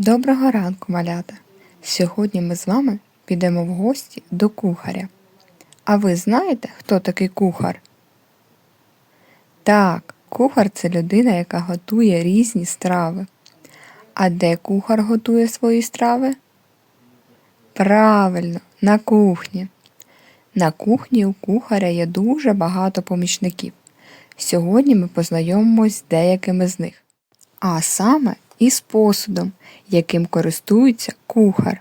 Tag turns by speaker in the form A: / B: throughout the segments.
A: Доброго ранку, малята! Сьогодні ми з вами підемо в гості до кухаря. А ви знаєте, хто такий кухар? Так, кухар це людина, яка готує різні страви. А де кухар готує свої страви? Правильно, на кухні. На кухні у кухаря є дуже багато помічників. Сьогодні ми познайомимось з деякими з них а саме із посудом, яким користується кухар.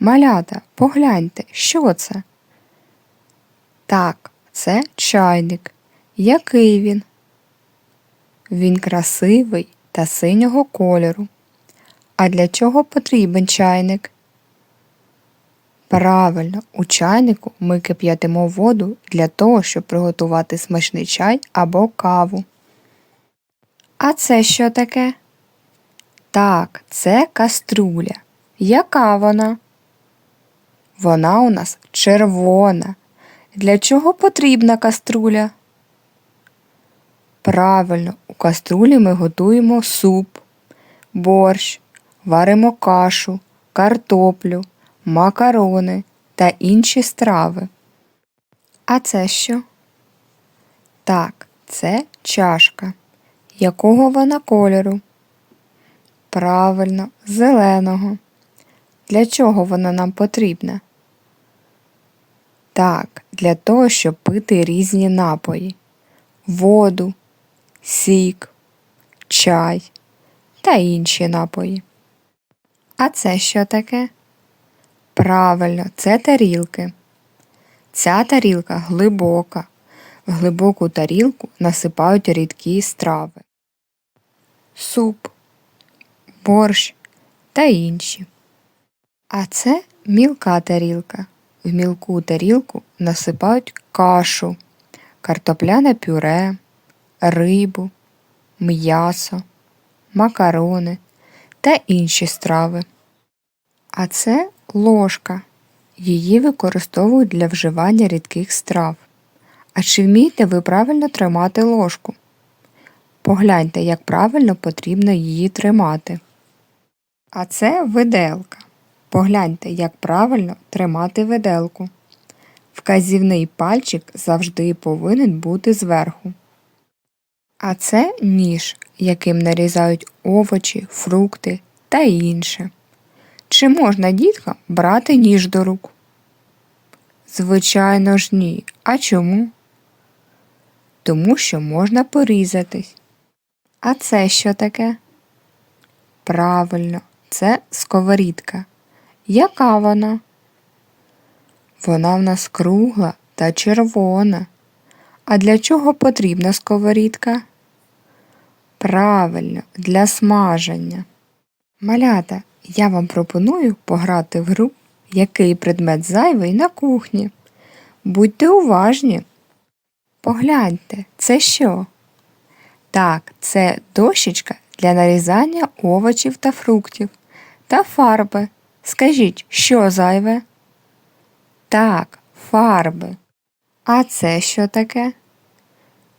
A: Малята, погляньте, що це? Так, це чайник. Який він? Він красивий та синього кольору. А для чого потрібен чайник? Правильно, у чайнику ми кип'ятимо воду для того, щоб приготувати смачний чай або каву. А це що таке? Так, це каструля. Яка вона? Вона у нас червона. Для чого потрібна каструля? Правильно, у каструлі ми готуємо суп, борщ, варимо кашу, картоплю, макарони та інші страви. А це що? Так, це чашка. Якого вона кольору? Правильно, зеленого. Для чого вона нам потрібна? Так, для того, щоб пити різні напої, воду, сік, чай та інші напої. А це що таке? Правильно, це тарілки. Ця тарілка глибока. В глибоку тарілку насипають рідкі страви суп, борщ та інші. А це мілка тарілка. В мілку тарілку насипають кашу, картопляне пюре, рибу, м'ясо, макарони та інші страви. А це ложка. Її використовують для вживання рідких страв. А чи вмієте ви правильно тримати ложку? Погляньте, як правильно потрібно її тримати. А це виделка. Погляньте, як правильно тримати виделку. Вказівний пальчик завжди повинен бути зверху. А це ніж, яким нарізають овочі, фрукти та інше. Чи можна діткам брати ніж до рук? Звичайно ж ні. А чому? Тому що можна порізатись. А це що таке? Правильно, це сковорідка. Яка вона? Вона в нас кругла та червона. А для чого потрібна сковорідка? Правильно, для смаження. Малята, я вам пропоную пограти в гру, який предмет зайвий на кухні. Будьте уважні. Погляньте, це що? Так, це дощечка для нарізання овочів та фруктів та фарби. Скажіть, що зайве? Так, фарби. А це що таке?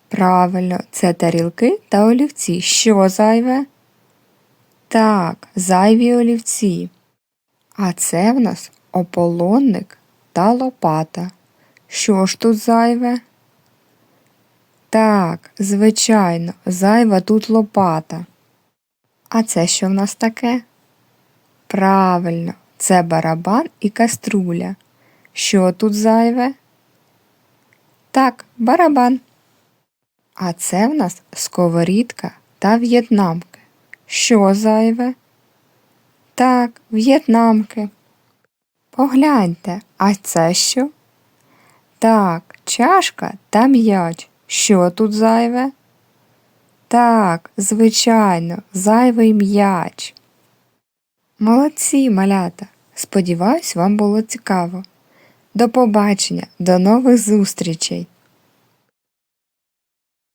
A: Правильно, це тарілки та олівці. Що зайве? Так, зайві олівці. А це в нас ополонник та лопата. Що ж тут зайве? Так, звичайно, зайва тут лопата. А це що в нас таке? Правильно, це барабан і каструля. Що тут зайве? Так, барабан. А це в нас сковорідка та в'єтнамки. Що зайве? Так, в'єтнамки. Погляньте, а це що? Так, чашка та м'яч. Що тут зайве? Так, звичайно, зайвий м'яч. Молодці, малята. Сподіваюсь, вам було цікаво. До побачення, до нових зустрічей!